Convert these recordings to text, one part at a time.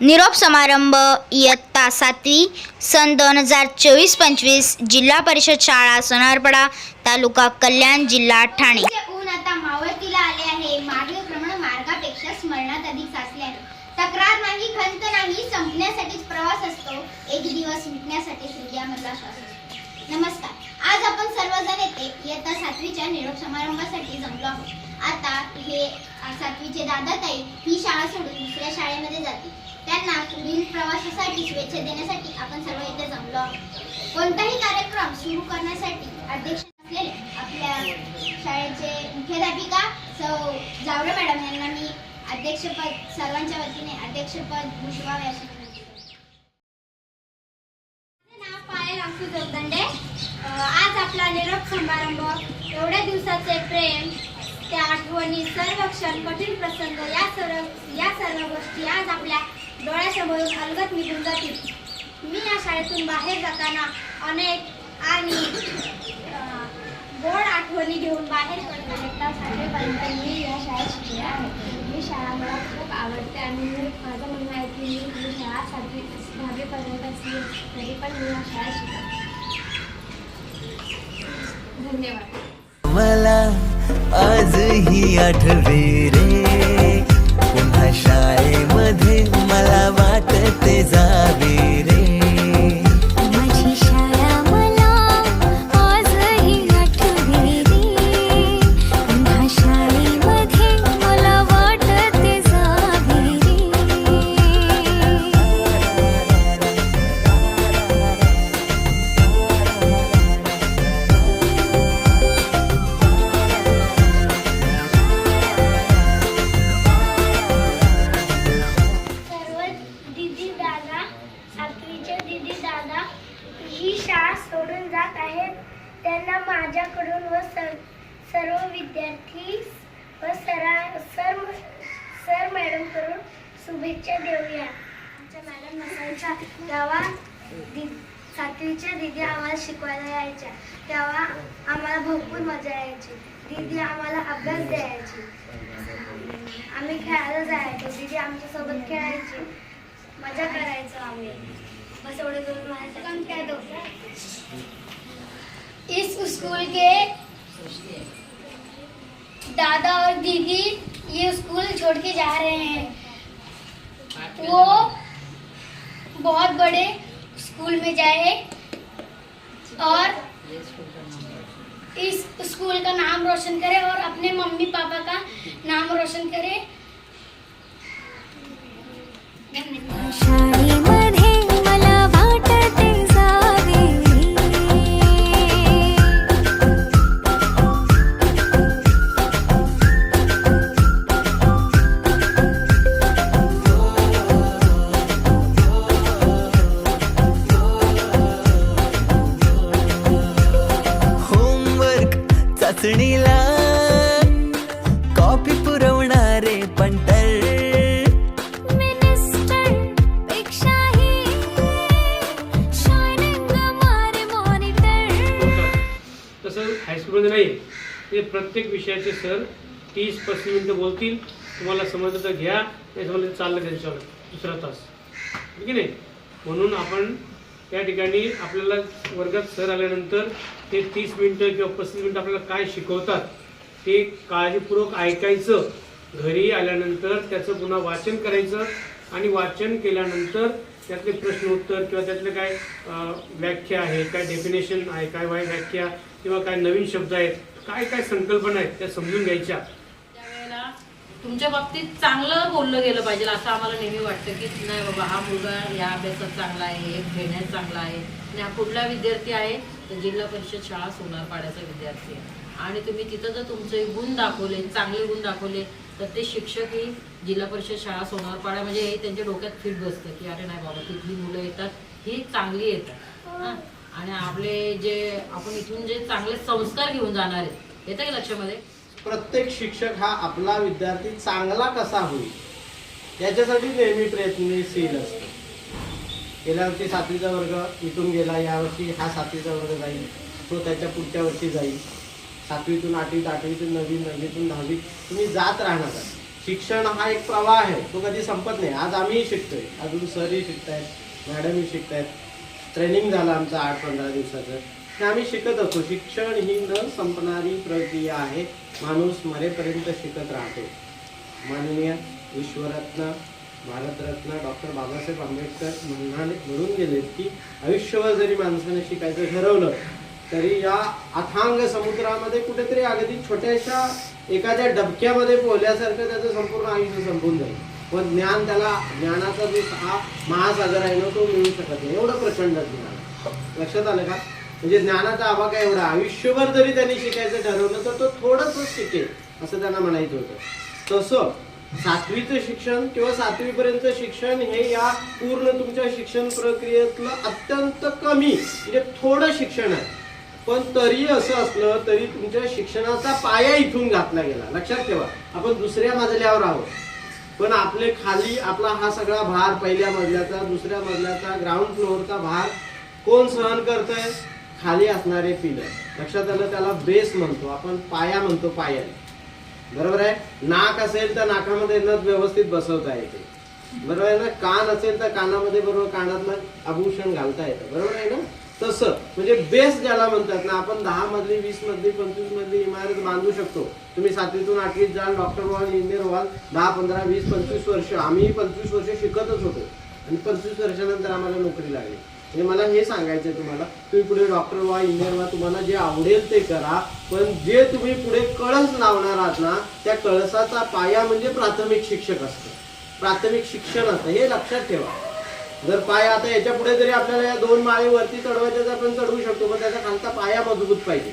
निरोप समारंभ इयत्ता सातवी सन दोन हजार चोवीस पंचवीस जिल्हा परिषद शाळा सोनारपडा तालुका कल्याण जिल्हा ठाणे. ऊन आता मावळतीला आले आहे. मागील प्रमाण मार्गापेक्षा स्मरणात अधिक साचल्याने. आहे तक्रार नाही खंत नाही संपण्यासाठीच प्रवास असतो. एक दिवस मिटण्यासाठीच हृदयामधला श्वास असतो. नमस्कार. आज आपण सर्वजण येथे इयत्ता सातवीच्या निरोप समारंभासाठी जमलो आहोत. आता हे सातवीचे दादा ताई ही शाळा सोडून दुसऱ्या शाळेमध्ये जातील. त्यांना पुढील प्रवासासाठी शुभेच्छा देण्यासाठी आपण सर्व इथे जमलो कोणताही कार्यक्रम सुरू करण्यासाठी अध्यक्ष असलेले आपल्या शाळेचे मुख्याध्यापिका सौ जावडे मॅडम यांना मी अध्यक्षपद सर्वांच्या वतीने अध्यक्षपद भूषवावे अशी विनंती नाव पायल अंकू जोगदंडे. आज आपला निरोप समारंभ एवढ्या दिवसाचे प्रेम त्या आठवणी सर्व क्षण कठीण प्रसंग या सर्व या सर्व गोष्टी आज आपल्या डोळ्यासमोरून अलगत निघून जातील. मी या शाळेतून बाहेर जाताना अनेक आणि गोड आठवणी घेऊन बाहेर पडतो एकदा सातवीपर्यंत मी या शाळेत शिकले आहे. ही शाळा मला खूप आवडते आणि मी माझं म्हणणं आहे की मी ही शाळा सातवी दहावीपर्यंत असली तरी पण मी या शाळेत शिकते धन्यवाद. मला आजही आठवे रे. पुन्हा शाळेमध्ये मला वाटते जावे माझ्याकडून व सर सर्व विद्यार्थी व सरा सर सर मॅडमकडून शुभेच्छा देऊया. आमच्या मॅडम नसायच्या तेव्हा दि सातवीच्या दिदी आम्हाला शिकवायला यायच्या. तेव्हा आम्हाला भरपूर मजा यायची. दिदी आम्हाला अभ्यास द्यायची. आम्ही खेळायला जायचो. दीदी आमच्यासोबत खेळायची. मजा करायचो आम्ही. बस एवढं करून माझ्या दो इस स्कूल के दादा और दीदी ये स्कूल छोड़ के जा रहे हैं। वो बहुत बड़े स्कूल में जाए और इस स्कूल का नाम रोशन करे और अपने मम्मी पापा का नाम रोशन करे। तसं नाही. ते प्रत्येक विषयाचे सर तीस पस्तीस मिनटं बोलतील. तुम्हाला समजलं तर घ्या नाही समजलं तर चाललं त्यांच्यावर. दुसरा तास. ठीक आहे नाही? म्हणून आपण त्या ठिकाणी आपल्याला वर्गात सर आल्यानंतर ते तीस मिनटं किंवा पस्तीस मिनटं आपल्याला काय शिकवतात ते काळजीपूर्वक ऐकायचं. घरी आल्यानंतर त्याचं पुन्हा वाचन करायचं आणि वाचन केल्यानंतर त्यातले प्रश्न उत्तर किंवा त्यातले काय व्याख्या आहे काय डेफिनेशन आहे काय वाय व्याख्या किंवा काय नवीन शब्द आहेत काय काय संकल्पना आहेत त्या समजून घ्यायच्या. त्यावेळेला तुमच्या बाबतीत चांगलं बोललं गेलं पाहिजे असं आम्हाला नेहमी वाटतं की नाही बाबा हा मुलगा या अभ्यासात चांगला आहे हे घेण्यात चांगला आहे. आणि हा कुठला विद्यार्थी आहे? तर जिल्हा परिषद शाळा सोनारपाड्याचा विद्यार्थी आहे. आणि तुम्ही तिथं जर तुमचे गुण दाखवले चांगले गुण दाखवले तर ते शिक्षकही जिल्हा परिषद शाळा सोनारपाड्या म्हणजे हे त्यांच्या डोक्यात फिट बसतं की अरे नाही बाबा तिथली मुलं येतात ही चांगली येतात. हां. आणि आपले जे आपण इथून जे चांगले संस्कार घेऊन जाणार आहेत येतं का लक्षामध्ये? प्रत्येक शिक्षक हा आपला विद्यार्थी चांगला कसा होईल याच्यासाठी नेहमी प्रयत्नशील असतो. गेल्या वर्षी सातवीचा वर्ग इथून गेला यावर्षी हा सातवीचा वर्ग जाईल तो त्याच्या पुढच्या वर्षी जाईल. सातवीतून आठवीत आठवीतून नवीन नववीतून दहावीत तुम्ही जात राहणार. शिक्षण हा एक प्रवाह आहे तो कधी संपत नाही. आज आम्हीही शिकतोय. अजून सरही शिकतायत मॅडमही शिकतायत. ट्रेनिंग झालं आमचं आठ पंधरा दिवसाचं. ते आम्ही शिकत असतो. शिक्षण ही न संपणारी प्रक्रिया आहे. माणूस मरेपर्यंत शिकत राहतो. माननीय विश्वरत्न भारतरत्न डॉक्टर बाबासाहेब आंबेडकर म्हणाले म्हणून गेले की आयुष्यभर जरी माणसाने शिकायचं ठरवलं तरी या अथांग समुद्रामध्ये कुठेतरी अगदी छोट्याशा एखाद्या डबक्यामध्ये पोहल्यासारखं त्याचं संपूर्ण आयुष्य संपून जाईल. पण ज्ञान त्याला ज्ञानाचा जो हा महासागर आहे ना तो मिळू शकत नाही. एवढं प्रचंड ज्ञान लक्षात आलं का? म्हणजे ज्ञानाचा आवाका एवढा? आयुष्यभर जरी त्यांनी शिकायचं ठरवलं तर तो थोडंसं शिकेल असं त्यांना म्हणायचं होतं. तसं सातवीचं शिक्षण किंवा सातवीपर्यंत शिक्षण हे या पूर्ण तुमच्या शिक्षण प्रक्रियेतलं अत्यंत कमी म्हणजे थोडं शिक्षण आहे. पण तरी असं असलं तरी तुमच्या शिक्षणाचा पाया इथून घातला गेला. लक्षात ठेवा. आपण दुसऱ्या मजल्यावर आहोत. पण आपले खाली आपला हा सगळा भार पहिल्या मजल्याचा दुसऱ्या मजल्याचा ग्राउंड फ्लोअरचा भार कोण सहन करतंय? खाली असणारे पिलर लक्षात आलं त्याला बेस म्हणतो आपण पाया म्हणतो पाया बरोबर आहे? नाक असेल तर नाकामध्ये नथ व्यवस्थित बसवता येते. बरोबर आहे ना? कान असेल तर कानामध्ये बरोबर कानातलं आभूषण घालता येतं. बरोबर आहे ना? तसं. म्हणजे बेस ज्याला म्हणतात ना आपण दहा मधली वीस मधली पंचवीस मधली इमारत बांधू शकतो. तुम्ही सातवीतून आठवीत जाल डॉक्टर व्हाल इंजिनियर व्हाल दहा पंधरा वीस पंचवीस वर्ष. आम्ही पंचवीस वर्ष शिकतच होतो. आणि पंचवीस वर्षानंतर आम्हाला नोकरी लागली. म्हणजे मला हे सांगायचं तुम्हाला तुम्ही पुढे डॉक्टर व्हा इंजिनियर व्हा तुम्हाला जे आवडेल ते करा. पण जे तुम्ही पुढे कळस लावणार आहात ना त्या कळसाचा पाया म्हणजे प्राथमिक शिक्षक असतं. प्राथमिक शिक्षण असतं. हे लक्षात ठेवा. जर पाय आता याच्यापुढे जरी आपल्याला या दोन माळे वरती चढवायचे तर आपण चढवू शकतो पण त्याचा खालचा पाया मजबूत पाहिजे.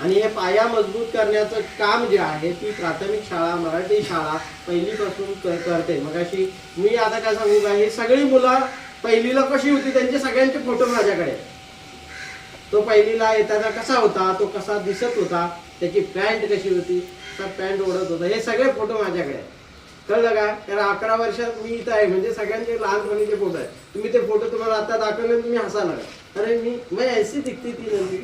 आणि हे पाया मजबूत करण्याचं काम जे आहे ती प्राथमिक शाळा मराठी शाळा पहिलीपासून करते. मग अशी मी आता काय सांगू का ही सगळी मुलं पहिलीला कशी होती त्यांचे सगळ्यांचे फोटो माझ्याकडे. तो पहिलीला येताना कसा होता तो कसा दिसत होता त्याची पॅन्ट कशी होती तर पॅन्ट ओढत होता हे सगळे फोटो माझ्याकडे आहेत. कळलं का? कारण अकरा वर्षात मी इथं आहे. म्हणजे सगळ्यांचे लहानपणीचे फोटो आहे तुम्ही ते फोटो तुम्हाला आता दाखवले तुम्ही हसायला अरे मी मग ऐसी दिखती ती नदी.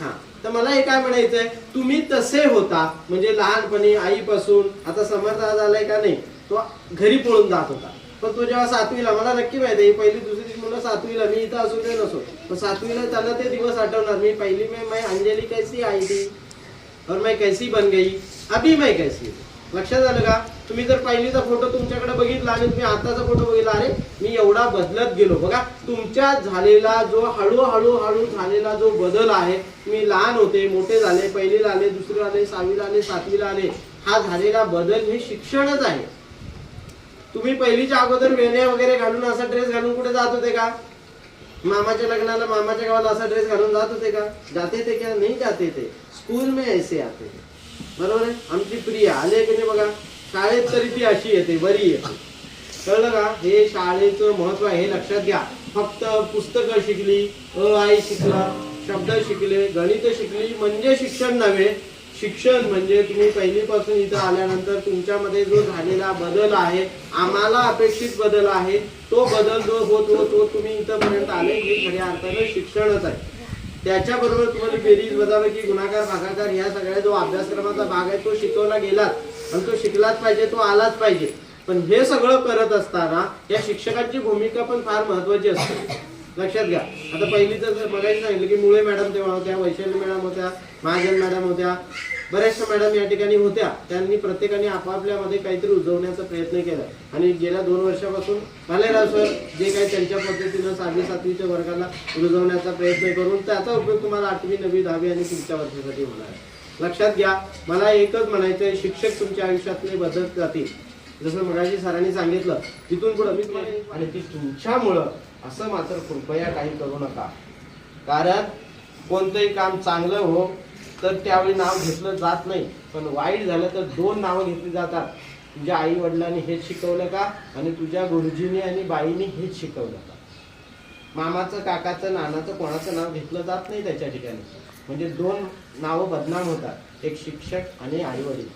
हा. तर मला हे काय म्हणायचंय? तुम्ही तसे होता. म्हणजे लहानपणी आईपासून आता समर्थ झालाय का नाही तो घरी पळून जात होता. पण तो जेव्हा सातवीला मला नक्की माहिती आहे पहिली दुसरी मुलं सातवीला मी इथं असू दे नसो. पण सातवीला त्यांना ते दिवस आठवणार. मी पहिली में मैं अंजली कैसी आई थी? और मैं कैसी बन गई? अभी मैं कैसी लक्षात आलं का? तुम्ही जर पहिलीचा फोटो तुमच्याकडे बघितला आणि तुम्ही आताचा फोटो बघितला अरे मी एवढा बदलत गेलो. बघा तुमच्या झालेला जो हळूहळू हळू झालेला जो बदल आहे तुम्ही लहान होते मोठे झाले पहिलीला आले दुसरीला आले सहावीला आले सातवीला आले हा झालेला बदल हे शिक्षणच आहे. तुम्ही पहिलीच्या अगोदर वेण्या वगैरे घालून असा ड्रेस घालून कुठे जात होते का? मामाच्या लग्नाला मामाच्या गावाला असा ड्रेस घालून जात होते का? जाते ते क्या नाही जाते ते. स्कूल में ऐसे आते. थे बरोबर आहे? आमची प्रिया आले की नाही बघा? शाळेत तरी ती अशी येते बरी येते. कळलं का? हे शाळेचं महत्त्व आहे हे लक्षात घ्या. फक्त पुस्तकं शिकली अ आई शिकला शब्द शिकले गणित शिकली म्हणजे शिक्षण नव्हे. शिक्षण म्हणजे तुम्ही पहिलीपासून इथं आल्यानंतर तुमच्यामध्ये जो झालेला बदल आहे आम्हाला अपेक्षित बदल आहे तो बदल जो होत होत होत तुम्ही इथंपर्यंत आले हे खऱ्या अर्थानं शिक्षणच आहे. त्याच्याबरोबर तुम्हाला बेरीज वजाबाकी गुणाकार भागाकार ह्या सगळ्या जो अभ्यासक्रमाचा भाग आहे तो शिकवला गेलाच. आणि तो शिकलाच पाहिजे तो आलाच पाहिजे. पण हे सगळं करत असताना या शिक्षकांची भूमिका पण फार महत्वाची असते. लक्षात घ्या. आता पहिली तर बघायचं सांगितलं की मुळे मॅडम तेव्हा होत्या वैशाली मॅडम होत्या महाजन मॅडम होत्या बऱ्याचशा मॅडम या ठिकाणी होत्या. त्यांनी प्रत्येकाने आपापल्यामध्ये काहीतरी उजवण्याचा प्रयत्न केला. आणि गेल्या दोन वर्षापासून भालेराव सर जे काही त्यांच्या पद्धतीनं सहावी सातवीच्या वर्गाला रुजवण्याचा प्रयत्न करून त्याचा उपयोग तुम्हाला आठवी नववी दहावी आणि पुढच्या वर्षासाठी होणार आहे. लक्षात घ्या मला एकच म्हणायचं आहे शिक्षक तुमच्या आयुष्यातले बदलत जातील जसं मगाशी सरांनी सांगितलं तिथून पुढे मी आणि ती तुमच्यामुळं असं मात्र कृपया काही करू नका. कारण कोणतंही काम चांगलं हो तर त्यावेळी नाव घेतलं जात नाही. पण वाईट झालं तर दोन नावं घेतली जातात. तुझ्या आई वडिलांनी हेच शिकवलं का? आणि तुझ्या गुरुजीने आणि बाईने हेच शिकवलं का? मामाचं काकाचं नानाचं कोणाचं नाव घेतलं जात नाही त्याच्या ठिकाणी. म्हणजे दोन नावं बदनाम होतात एक शिक्षक आणि आईवडील.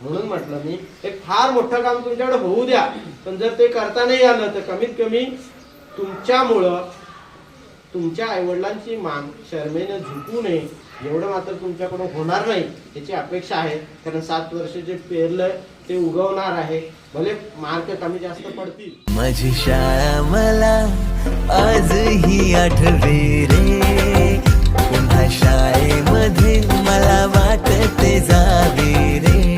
म्हणून म्हटलं मी एक फार मोठं काम तुमच्याकडे होऊ द्या पण जर ते करता नाही आलं तर कमीत कमी तुमच्यामुळं तुमच्या आईवडिलांची मान शर्मेनं झुकू नये एवढं मात्र तुमच्याकडून होणार नाही याची अपेक्षा आहे. कारण सात वर्ष जे पेरलं ते उगवणार आहे. भले मार्क कमी जास्त पडतील. माझी शाळा मला आजही आठवे रे. पुन्हा शाळेमध्ये मला वाटते जावे रे.